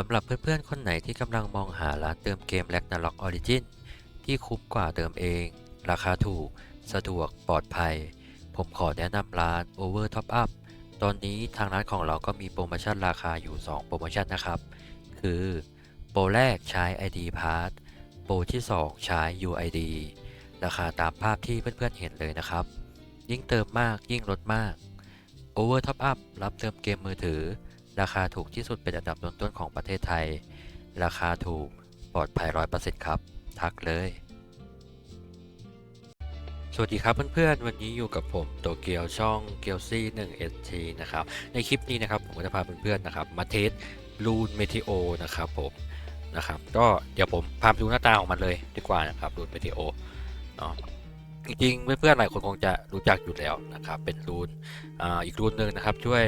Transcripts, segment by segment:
สำหรับเพื่อนๆ คนไหนที่กำลังมองหาร้านเติมเกม Ragnarok Origin ที่คุ้มกว่าเติมเอง ราคาถูก สะดวกปลอดภัย ผมขอแนะนำร้าน Over Top Up ตอนนี้ทางร้านของเราก็มีโปรโมชั่นราคาอยู่ 2 โปรโมชั่นนะครับ คือ โปรแรกใช้ ID Pass โปรที่ 2 ใช้ UID ราคาตามภาพที่เพื่อนๆเห็นเลยนะครับ ยิ่งเติมมากยิ่งลดมาก Over Top Up รับเติมเกมมือถือ ราคาถูกที่สุดเป็นอันดับต้นๆของประเทศไทย ราคาถูกปลอดภัย100%ครับ ทักเลย สวัสดีครับเพื่อนๆ วันนี้อยู่กับผมโตเกียวช่องเกียวซี่1 ST นะครับ ในคลิปนี้นะครับผมจะพาเพื่อนๆนะครับมาเทสลูนเมทิโอนะครับผมนะครับก็เดี๋ยวผมพาไปดูหน้าตาของมันเลยดีกว่านะครับลูนเมทิโอเนาะจริงๆเพื่อนๆหลายคนคงจะรู้จักอยู่แล้วนะครับเป็นรูนอ่าอีกรูนหนึ่งนะครับช่วย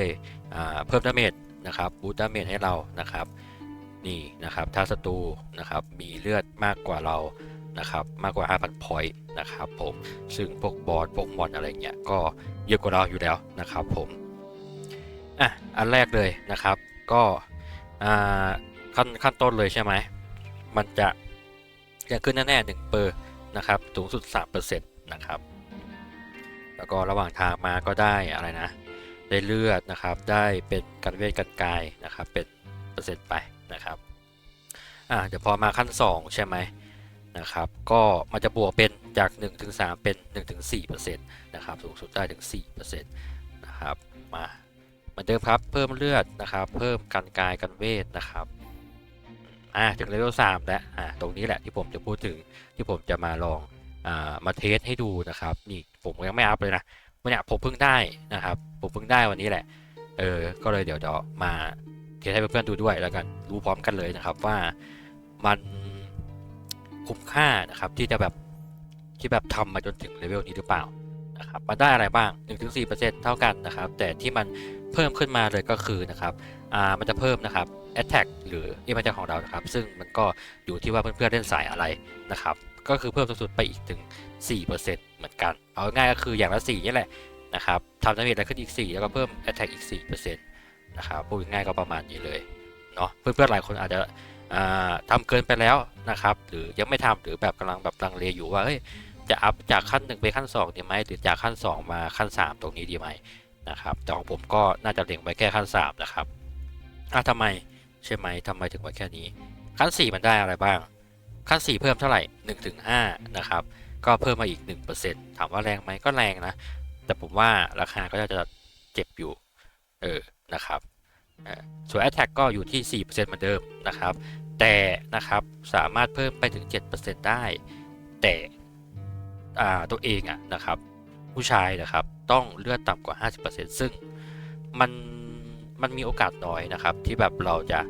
เพิ่มดาเมจ นะครับบูตดาเมจให้เรานะครับนี่นะครับถ้าศัตรูนะครับมีเลือดมากกว่าเรานะครับมากกว่า 5,000 พอยต์นะครับผมซึ่งพวกบอสพวกมอนอะไรเงี้ยก็เยอะกว่าเราอยู่แล้วนะครับผมอะอันแรกเลยนะครับก็อ่าขั้นขั้นต้นเลยใช่ไหมมันจะจะขึ้นแน่ๆ1เปอร์นะครับสูงสุด3%นะครับแล้วก็ระหว่างทางมาก็ได้อะไรนะ ได้เลือดนะครับ ได้เป็นการเวทกันกายนะครับ เป็นเปอร์เซ็นต์ไปนะครับอ่าเดี๋ยวพอมาขั้น 2 ใช่ไหมนะครับ ก็มันจะบวกเป็นจาก1ถึง3เป็น1ถึง4%นะครับ สูงสุดได้ถึง 4%นะครับ มาเหมือนเดิมครับ เพิ่มเลือดนะครับ เพิ่มกันกายกันเวทนะครับอ่าถึงเลเวล3แล้วอ่าตรงนี้แหละที่ผมจะพูดถึงที่ผมจะมาลองอ่ามาเทสให้ดูนะครับ นี่ผมยังไม่อัพเลยนะเนี่ยผมเพิ่งได้นะครับ ผมเพิ่งได้วันนี้แหละ เออ ก็เลยเดี๋ยวเดี๋ยวมาเทสให้เพื่อนๆดูด้วยแล้วกัน รู้พร้อมกันเลยนะครับว่ามันคุ้มค่านะครับที่จะแบบที่แบบทำมาจนถึงเลเวลนี้หรือเปล่านะครับมันได้อะไรบ้าง 1-4%เท่ากันนะครับ แต่ที่มันเพิ่มขึ้นมาเลยก็คือนะครับ อ่า มันจะเพิ่มนะครับ attack หรือที่มันจะของเรานะครับ ซึ่งมันก็อยู่ที่ว่าเพื่อนๆเล่นสายอะไรนะครับ ก็คือเพิ่มสูงสุดไปอีกถึง 4%เหมือนกัน เอาง่ายก็คืออย่างละ 4 นี่แหละ นะครับทำดาเมจอะไรขึ้นอีก 4 แล้วก็เพิ่ม attack อีก 4%นะครับพูดง่ายก็ประมาณนี้เลยเนาะเพื่อนๆหลายคนอาจจะอ่าทำเกินไปแล้วนะครับ หรือยังไม่ทำหรือแบบกำลังแบบลังเลอยู่ว่าเฮ้ยจะอัพจากขั้นหนึ่งไปขั้น2ดีไหมหรือจากขั้น 2 มาขั้น 3 ตรงนี้ดีไหมนะครับแต่ของผมก็น่าจะเล็งไว้แค่ขั้น 3 นะครับอะทำไมใช่ไหมทำไมถึงไว้แค่นี้ ขั้น 4 มันได้อะไรบ้าง ขั้น 4 เพิ่มเท่าไหร่1ถึง5นะครับก็เพิ่มมาอีก 1%ถามว่าแรงไหมก็แรงนะ แต่ผมว่าราคาก็จะเจ็บอยู่ เออ นะครับส่วน Attack ก็อยู่ที่ 4%เหมือนเดิมนะครับ แต่นะครับสามารถเพิ่มไปถึง 7%ได้ แต่ตัวเองอะนะครับ ผู้ชายนะครับ ต้องเลือดต่ำกว่า 50%ซึ่งมันมันมีโอกาสน้อยนะครับ ที่แบบเราจะ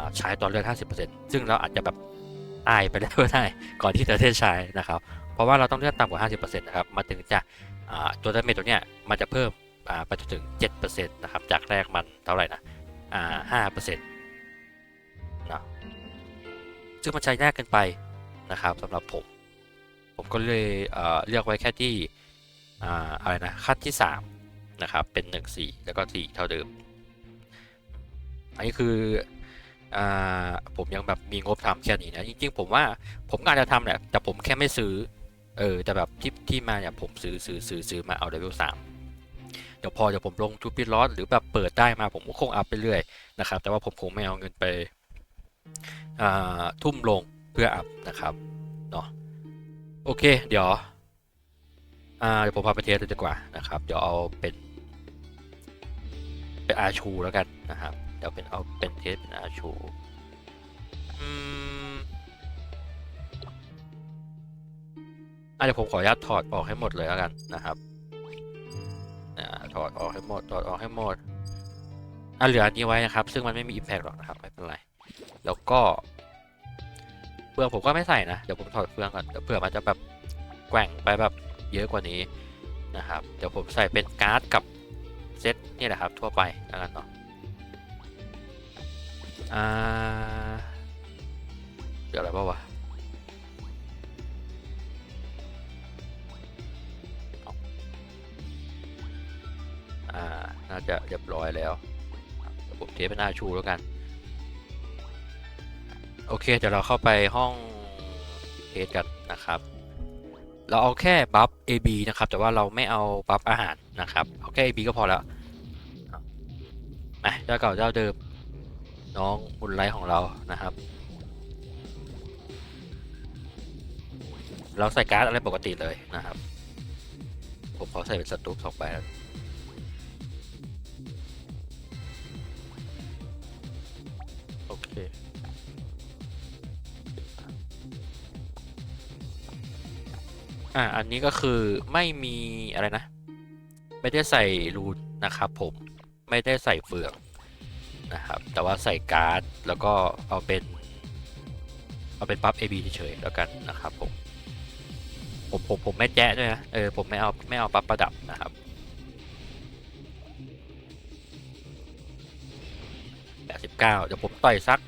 าใช้ตอนเลือด 50%ซึ่งเราอาจจะแบบตายไปแล้วก็ได้ก่อนที่จะได้ใช้นะครับ เพราะว่าเราต้องเลือดต่ำกว่า 50%นะครับมันถึงจะ ตัวดาเมจตัวเนี้ยมันจะเพิ่มไปจนถึง 7%นะครับ จากแรกมันเท่าไหร่นะอ่า5%นะซึ่งมันใช้ยากเกินไปนะครับสำหรับผม ผมก็เลยเลือกไว้แค่ที่ออะไรนะขั้นที่ 3 นะครับ เป็น 1 4 แล้วก็ 4 เท่าเดิม อันนี้คืออผมยังแบบมีงบทำแค่นี้นะ จริงๆ ผมว่าผมอาจจะทำแหละแต่ผมแค่ไม่ซื้อ เออแต่แบบที่ที่มาเนี่ยผมซื้อซื้อซื้อซื้อมาเอาเลเวลสามเดี๋ยวพอเดี๋ยวผมลงทูปิลอสหรือแบบเปิดได้มาผมก็คงอัพไปเรื่อยนะครับ แต่ว่าผมคงไม่เอาเงินไปทุ่มลงเพื่ออัพนะครับเนาะโอเคเดี๋ยวเดี๋ยวผมพาไปเทสดีกว่านะครับ เดี๋ยวเอาเป็นเป็นอาชูแล้วกันนะครับ เดี๋ยวเป็นเอาเป็นเทสเป็นอาชูอืม อะเดี๋ยวผมขออนุญาตถอดออกให้หมดเลยแล้วกันนะครับอ่าถอดออกให้หมดถอดออกให้หมดอะเหลืออันนี้ไว้นะครับ ซึ่งมันไม่มี impact หรอกนะครับไม่เป็นไร แล้วก็เฟืองผมก็ไม่ใส่นะเดี๋ยวผมถอดเฟืองก่อนเดี๋ยวเผื่อมันจะแบบแกว่งไปแบบเยอะกว่านี้นะครับเดี๋ยวผมใส่เป็นการ์ดกับเซตนี่แหละครับทั่วไปแล้วกันเนาะอ่าเดี๋ยวอะไรบ้างวะ จะเรียบร้อยแล้วเดี๋ยวผมเทปเป็นอาชูแล้วกัน โอเคเดี๋ยวเราเข้าไปห้องเทสกันนะครับ เราเอาแค่บัฟ AB นะครับ แต่ว่าเราไม่เอาบัฟอาหารนะครับ เอาแค่ AB ก็พอแล้วมาเจ้าเก่าเจ้าเดิมน้องบุญไลท์ของเรานะครับ เราใส่การ์ดอะไรปกติเลยนะครับ ผมขอใส่เป็นสตูปสองใบแล้ว อ่าอันนี้ก็คือไม่มีอะไรนะ ไม่ได้ใส่รูนนะครับผมไม่ได้ใส่เฟืองนะครับ แต่ว่าใส่การ์ดแล้วก็เอาเป็น เอาเป็นปั๊บ AB เฉยๆแล้วกันนะครับผมผมผมผมไม่แจ้ด้วยนะเออผมไม่เอาไม่เอาปั๊บประดับนะครับ แปดสิบเก้าเดี๋ยวผมต่อยสัก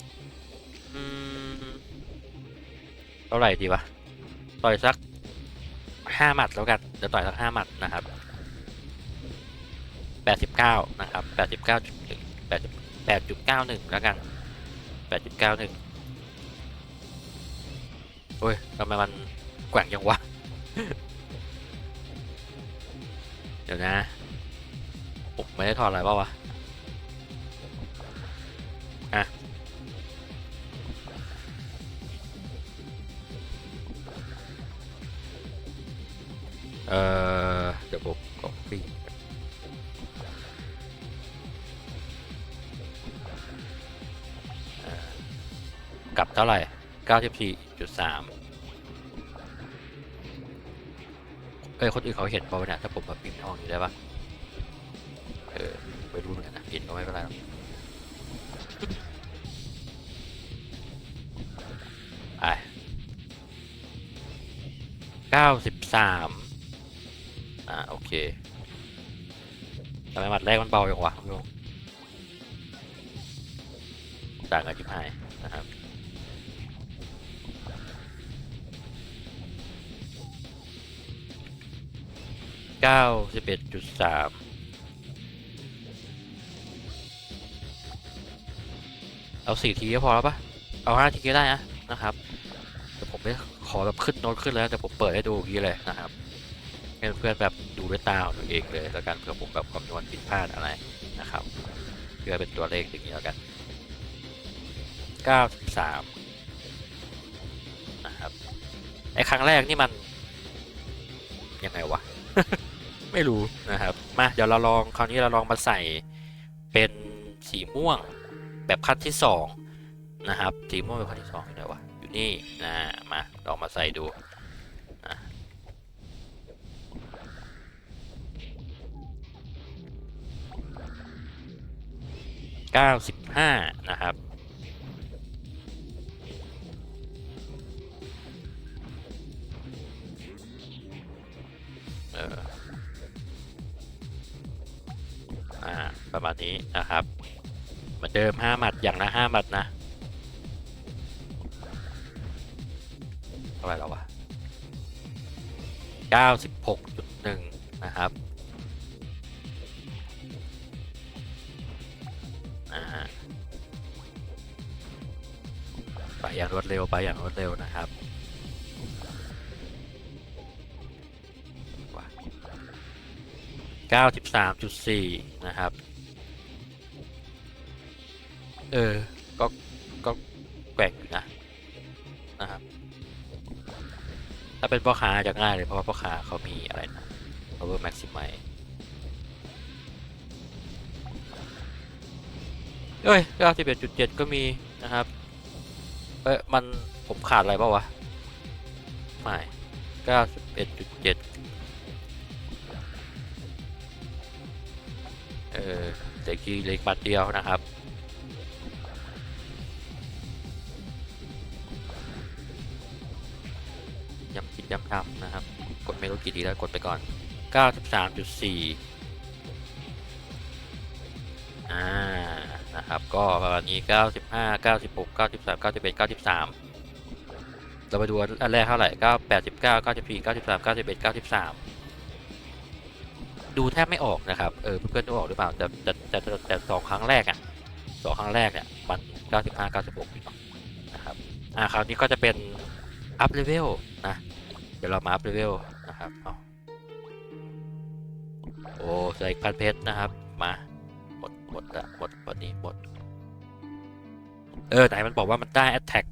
อืมเท่าไหร่ดีวะต่อยสัก ห้าหมัดแล้วกันเดี๋ยวต่อยสักห้าหมัดนะครับแปดสิบเก้านะครับแปดสิบเก้าจุดหนึ่งแปดแปดจุดเก้าหนึ่งแล้วกันแปดจุดเก้าหนึ่งโอ้ยทำไมมันแกว่งยังวะ เดี๋ยวนะผมไม่ได้ถอดอะไรป่าวะอะ ระบบของปีกลับเท่าไหร่ 94.3 เอ้ย คนอื่นเขาเห็นพอเนี่ยถ้าผมมาปิดห้องนี้ได้ปะเออไม่รู้เหมือนกันนะปิดก็ไม่เป็นไรหรอกไป93 เคทำไมหมัดแรกมันเบาอย่างวะคุณผู้ชมต่างกันชิบหายนะครับเก้าสิบเอ็ดจุดสามเอาสี่ทีก็พอแล้วปะเอาห้าทีก็ได้นะนะครับแต่ผมไม่ขอแบบขึ้นโน้ตขึ้นแล้วแต่ผมเปิดให้ดูอย่างนี้เลยนะครับ เพื่อนๆแบบดูด้วยตาของตัวเองเลยแล้วกันเผื่อผมแบบคำนวณผิดพลาดอะไรนะครับ เพื่อเป็นตัวเลขอย่างนี้แล้วกันเก้าสิบสามนะครับไอ้ครั้งแรกนี่มันยังไงวะ ไม่รู้นะครับ มาเดี๋ยวเราลองคราวนี้เราลองมาใส่เป็นสีม่วงแบบขั้นที่สองนะครับสีม่วงแบบขั้นที่สองอยู่ไหนวะอยู่นี่นะมาลองมาใส่ดู 95 นะครับ เอออ่า ประมาณนี้นะครับ เหมือนเดิม 5 หมัด อย่างละ5หมัดนะเท่าไหร่แล้ววะ96.1 นะครับ ไปอย่างรวดเร็วไปอย่างรวดเร็วนะครับ93.4 นะครับ เออ ก็ ก็แกว่งอยู่นะ นะครับ ถ้าเป็นพ่อค้าจะง่ายเลย เพราะว่าพ่อค้าเขามีอะไรนะ power maximize เอ้ย 91.7 ก็มีนะครับ เอ้ย มันผมขาดอะไรเปล่าวะ ไม่ 91.7 เออเด็กกีเล็กบัตรเดียวนะครับย้ำคิดย้ำทำนะครับ กดไม่รู้กี่ทีแล้วกดไปก่อน 93.4 นะครับก็ประมาณนี้ 95 96 93 91 93 เราไปดูอันแรกเท่าไหร่9 89 94 93 91 93 ดูแทบไม่ออกนะครับเออเพื่อนๆดูออกหรือเปล่าแต่แต่แต่แต่สองครั้งแรกอะสองครั้งแรกเนี่ยมัน 95 96อยู่เนาะนะครับอ่าคราวนี้ก็จะเป็นอัพเลเวลนะเดี๋ยวเรามาอัพเลเวลนะครับเอาโอ้ใส่พันเพชรนะครับมา หมดละหมดวันนี้หมด เออไหนมันบอกว่ามันได้ attack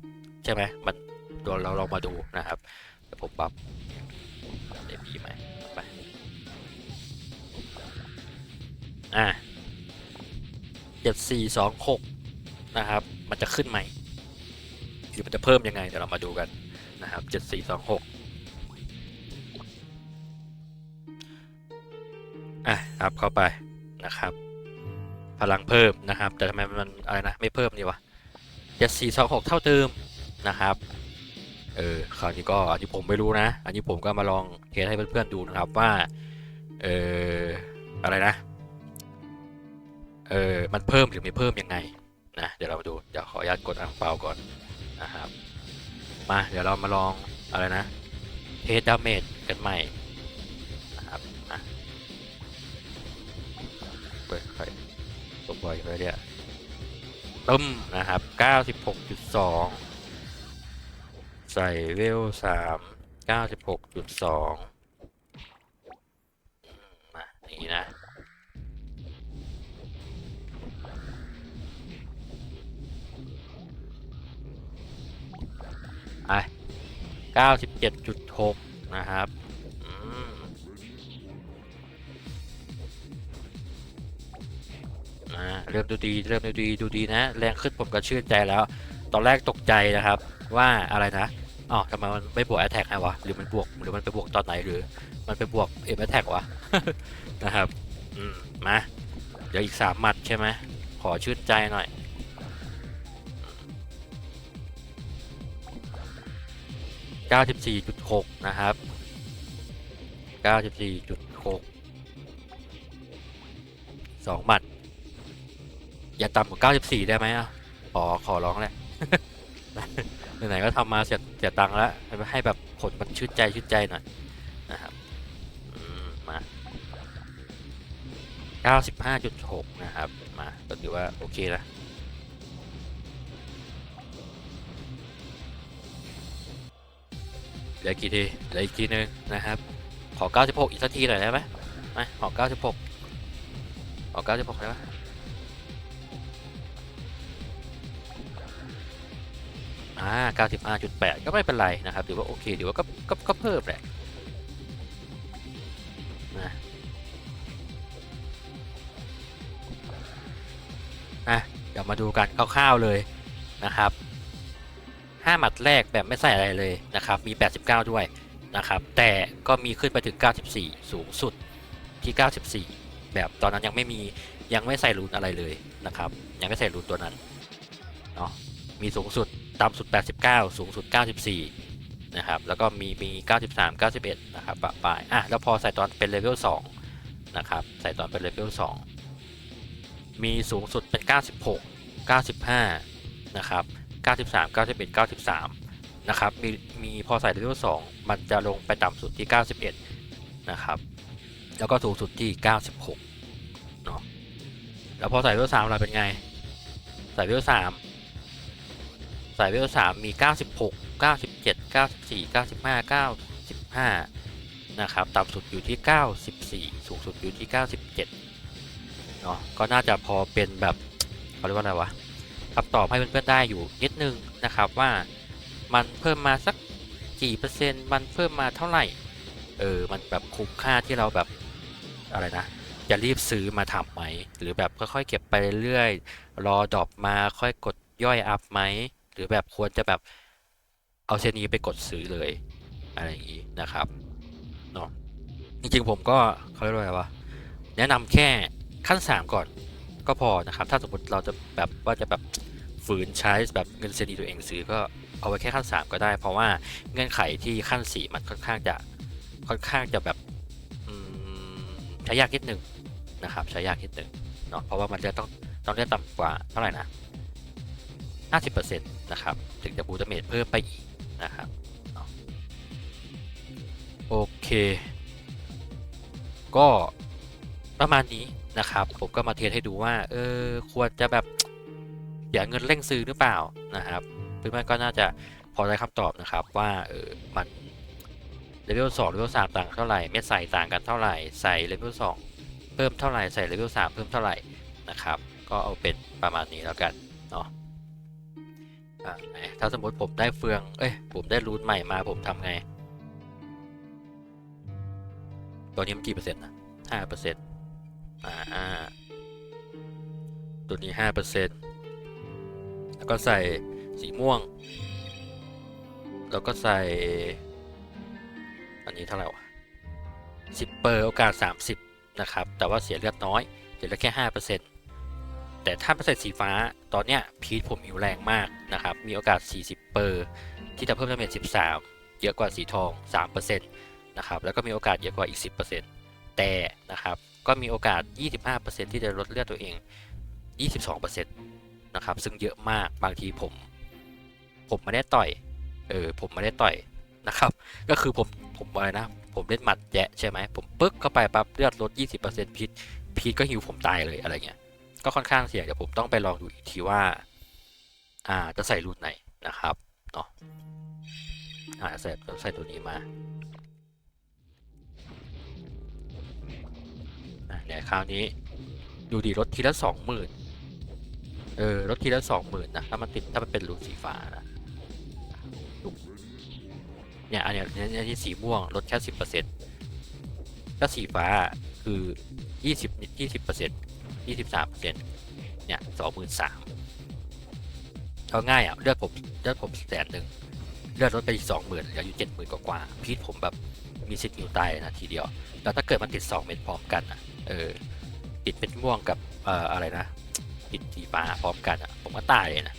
ใช่ไหมมันเดี๋ยวเราลองมาดูนะครับเดี๋ยวผมปรับได้มีไหมไปอะเจ็ดสี่สองหกนะครับ มันจะขึ้นไหมหรือมันจะเพิ่มยังไงเดี๋ยวเรามาดูกันนะครับเจ็ดสี่สองหกอะครับเข้าไปนะครับ พลังเพิ่มนะครับ แต่ทำไมมันอะไรนะไม่เพิ่มนี่วะเจ็ดสี่สองหกเท่าเดิมนะครับเออคราวนี้ก็อันนี้ผมไม่รู้นะ อันนี้ผมก็มาลองเทสให้เพื่อนๆดูนะครับว่าเอออะไรนะเออมันเพิ่มหรือไม่เพิ่มยังไงนะเดี๋ยวเรามาดูเดี๋ยวขออนุญาตกดอังเปาก่อนนะครับมาเดี๋ยวเรามาลองอะไรนะเทสดาเมจกันใหม่ บอยไปเนี่ยตึ้มนะครับ 96.2 ใส่เวลสามเก้าสิบหกจุดสองมาอย่างนี้นะไอเก้าสิบเจ็ดจุดหกนะครับ อ่าเริ่มดูดีเริ่มดูดีดูดีนะ แรงขึ้นผมก็ชื่นใจแล้ว ตอนแรกตกใจนะครับว่าอะไรนะอ๋อทำไมมันไม่บวก attack ไงวะหรือมันบวกหรือมันไปบวกตอนไหนหรือ มันไปบวก m attack วะนะครับอืมมาเดี๋ยวอีกสามหมัดใช่ไหมขอชื่นใจหน่อย94.6นะครับ94.6สองหมัด อย่าต่ำกว่า 94 ได้ไหมอะ ขอ ขอร้องแหละ ไหนๆก็ทำมาเสียเสียตังค์แล้ว ให้แบบผลมันชื่นใจชื่นใจหน่อยนะครับอืมมา 95.6 นะครับ มาก็ถือว่า โอเคนะเหลือกี่ทีเหลืออีกทีนึงนะครับ ขอ 96 อีกสักทีหน่อยได้ไหมมาขอ 96 ขอ 96 ได้ไหม อ่า95.8 ก็ไม่เป็นไรนะครับถือว่าโอเคถือว่าก็ก็ก็เพิ่มแหละนะอะเดี๋ยวมาดูกันคร่าวๆเลยนะครับ5หมัดแรกแบบไม่ใส่อะไรเลยนะครับมี 89 ด้วยนะครับแต่ก็มีขึ้นไปถึง 94 สูงสุดที่ 94 แบบตอนนั้นยังไม่มียังไม่ใส่รูนอะไรเลยนะครับยังไม่ใส่รูนตัวนั้นเนาะมีสูงสุด ต่ำสุด 89 สูงสุด 94 นะครับ แล้วก็มีมี 93 91 นะครับปะปลายอะแล้วพอใส่ตอนเป็นเลเวล2นะครับ ใส่ตอนเป็นเลเวล2มีสูงสุดเป็น 96 95 นะครับ 93 91 93 นะครับ มีมีพอใส่เลเวล2มันจะลงไปต่ำสุดที่ 91 นะครับ แล้วก็สูงสุดที่ 96 เนาะ แล้วพอใส่เลเวล3เราเป็นไง ใส่เลเวล3 ส่เลเวล3มี 96 97 94 95 95 นะครับ ต่ำสุดอยู่ที่ 94 สูงสุดอยู่ที่ 97 เนาะก็น่าจะพอเป็นแบบเขาเรียกว่าอะไรวะคำตอบให้เพื่อนๆได้อยู่นิดนึงนะครับว่ามันเพิ่มมาสักกี่เปอร์เซ็นต์ มันเพิ่มมาเท่าไหร่ เออ มันแบบคุ้มค่าที่เราแบบอะไรนะ จะรีบซื้อมาทำไหม หรือแบบค่อยๆเก็บไปเรื่อยๆ รอดรอปมาค่อยกดย่อยอัพไหม หรือแบบควรจะแบบเอาเชนนี้ไปกดซื้อเลยอะไรอย่างนี้นะครับเนาะจริงๆผมก็เขาเรียกว่าอะไรวะแนะนำแค่ขั้น 3 ก่อนก็พอนะครับ ถ้าสมมติเราจะแบบว่าจะแบบฝืนใช้แบบเงินเซนีตัวเองซื้อก็เอาไว้แค่ขั้น 3 ก็ได้ เพราะว่าเงื่อนไขที่ขั้น 4 มันค่อนข้างจะค่อนข้างจะแบบใช้ยากนิดหนึ่งนะครับใช้ยากนิดหนึ่งเนาะเพราะว่ามันจะต้องต้องเล่นต่ำกว่าเท่าไหร่นะ 50%นะครับ ถึงจะบูตเมจเพิ่มไปอีกนะครับโอเค ก็ประมาณนี้นะครับ ผมก็มาเทสให้ดูว่า เออ ควรจะแบบเสียเงินเร่งซื้อหรือเปล่านะครับเพื่อนๆก็น่าจะพอได้คำตอบนะครับว่าเออมันเลเวล2เลเวล3ต่างเท่าไหร่เม็ดใส่ต่างกันเท่าไหร่ใส่เลเวล2เพิ่มเท่าไหร่ใส่เลเวล3เพิ่มเท่าไหร่นะครับ ก็เอาเป็นประมาณนี้แล้วกันเนาะ อะถ้าสมมติผมได้เฟือง เอ้ย ผมได้รูนใหม่มาผมทำไง ตัวนี้มันกี่เปอร์เซ็นต์นะห้าเปอร์เซ็นต์อ่าตัวนี้ห้าเปอร์เซ็นต์แล้วก็ใส่สีม่วง แล้วก็ใส่ อันนี้เท่าไหร่วะสิบเปอร์โอกาสสามสิบนะครับ แต่ว่าเสียเลือดน้อย เสียเลือดแค่ห้าเปอร์เซ็นต์ แต่ถ้าเป็นใส่สีฟ้าตอนเนี้ยพีทผมหิวแรงมากนะครับ มีโอกาส 40 เปอร์ ที่จะเพิ่มดาเมจ13 เยอะกว่าสีทอง 3%นะครับ แล้วก็มีโอกาสเยอะกว่าอีก 10%แต่นะครับ ก็มีโอกาส 25%ที่จะลดเลือดตัวเอง 22%นะครับ ซึ่งเยอะมาก บางทีผม ผมไม่ได้ต่อย เออ ผมไม่ได้ต่อยนะครับ ก็คือผม ผมอะไรนะ ผมเล่นหมัดแยะใช่ไหม ผมปึ๊กเข้าไปปั๊บเลือดลด 20%พีทพีทก็หิวผมตายเลยอะไรเงี้ย ก็ค่อนข้างเสี่ยงเดี๋ยวผมต้องไปลองดูอีกทีว่า อ่าจะใส่รูนไหนนะครับเนาะอ่าใส่ใส่ตัวนี้มาอะเนี่ยคราวนี้ดูดีรถทีละสองหมื่นเออรถทีละสองหมื่นนะถ้ามันติดถ้ามันเป็นรูสีฟ้านะเนี่ยอันเนี้ยเนี่ยที่สีม่วงลดแค่สิบเปอร์เซ็นต์ถ้าสีฟ้าคือยี่สิบยี่สิบเปอร์เซ็นต์ ยี่สิบสามเปอร์เซ็นต์เนี่ยสองหมื่นสามเอาง่ายอะเลือดผมเลือดผมแสนหนึ่งเลือดลดไปอีกสองหมื่นเหลืออยู่เจ็ดหมื่นกว่าพีทผมแบบมีสิทธิ์อยู่ตายนะทีเดียวแล้วถ้าเกิดมันติด2เม็ดพร้อมกันอะเออติดเป็นม่วงกับเอ่ออะไรนะติดสีฟ้าพร้อมกันอะผมก็ตายเลยนะ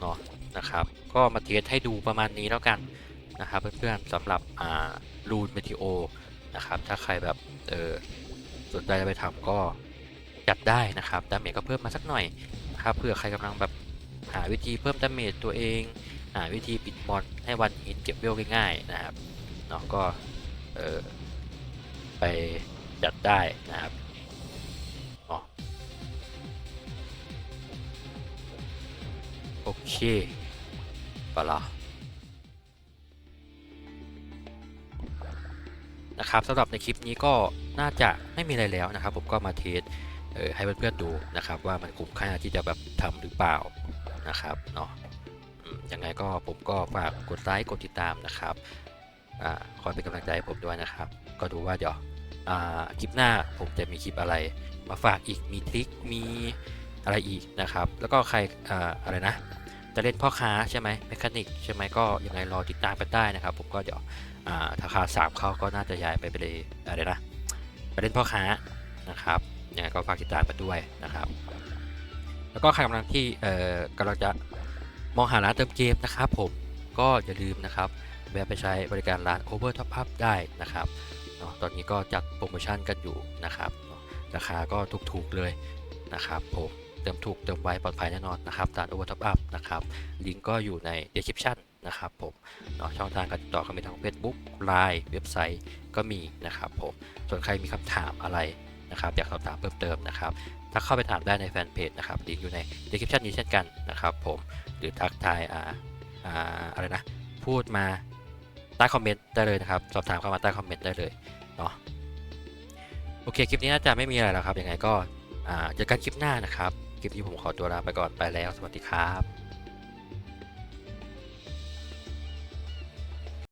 เนาะนะครับก็มาเทสให้ดูประมาณนี้แล้วกันนะครับเพื่อนๆสำหรับอ่ารูนเมทิโอ นะครับ ถ้าใครแบบเออสนใจจะไปทำก็จัดได้นะครับดาเมจก็เพิ่มมาสักหน่อยนะครับเผื่อใครกำลังแบบหาวิธีเพิ่มดาเมจตัวเอง หาวิธีปิดมอนให้วันฮิตเก็บเวลง่ายๆนะครับเนาะก็เออไปจัดได้นะครับโอเคปะละ นะครับสำหรับในคลิปนี้ก็น่าจะไม่มีอะไรแล้วนะครับ ผมก็มาเทสเออให้เพื่อนๆดูนะครับ ว่ามันคุ้มค่าที่จะแบบทำหรือเปล่านะครับเนาะยังไงก็ผมก็ฝากกดไลค์กดติดตามนะครับอ่าคอยเป็นกำลังใจให้ผมด้วยนะครับ ก็ดูว่าเดี๋ยวอ่าคลิปหน้าผมจะมีคลิปอะไร มาฝากอีกมีทริคมีอะไรอีกนะครับ แล้วก็ใครอ่าอะไรนะ จะเล่นพ่อค้าใช่ไหมเมคานิกใช่ไหมก็ยังไงรอติดตามกันได้นะครับ ผมก็เดี๋ยว อ่าถ้าคาสามเข้าก็น่าจะย้ายไปไปเลยอะไรนะไปเล่นพ่อค้านะครับยังไงก็ฝากติดตามกันด้วยนะครับ แล้วก็ใครกำลังที่เอ่อกำลังจะมองหาร้านเติมเกมนะครับ ผมก็อย่าลืมนะครับแวะไปใช้บริการร้าน Over Top Up ได้นะครับตอนนี้ก็จัดโปรโมชั่นกันอยู่นะครับราคาก็ถูกๆเลยนะครับ ผมเติมถูกเติมไวปลอดภัยแน่นอนนะครับร้าน Over Top Up นะครับลิงก์ก็อยู่ใน description นะครับผมเนาะช่องทางการติดต่อก็มีทาง Facebook Line เว็บไซต์ก็มีนะครับผมส่วนใครมีคำถามอะไรนะครับอยากสอบถามเพิ่มเติมนะครับถ้าเข้าไปถามได้ในแฟนเพจนะครับลิงก์อยู่ใน description นี้เช่นกันนะครับผมหรือทักทายอ่าอ่าอะไรนะพูดมาใต้คอมเมนต์ได้เลยนะครับสอบถามเข้ามาใต้คอมเมนต์ได้เลยเนาะโอเคคลิปนี้น่าจะไม่มีอะไรแล้วครับยังไงก็อ่าเจอกันคลิปหน้านะครับคลิปนี้ผมขอตัวลาไปก่อนไปแล้ว สวัสดีครับ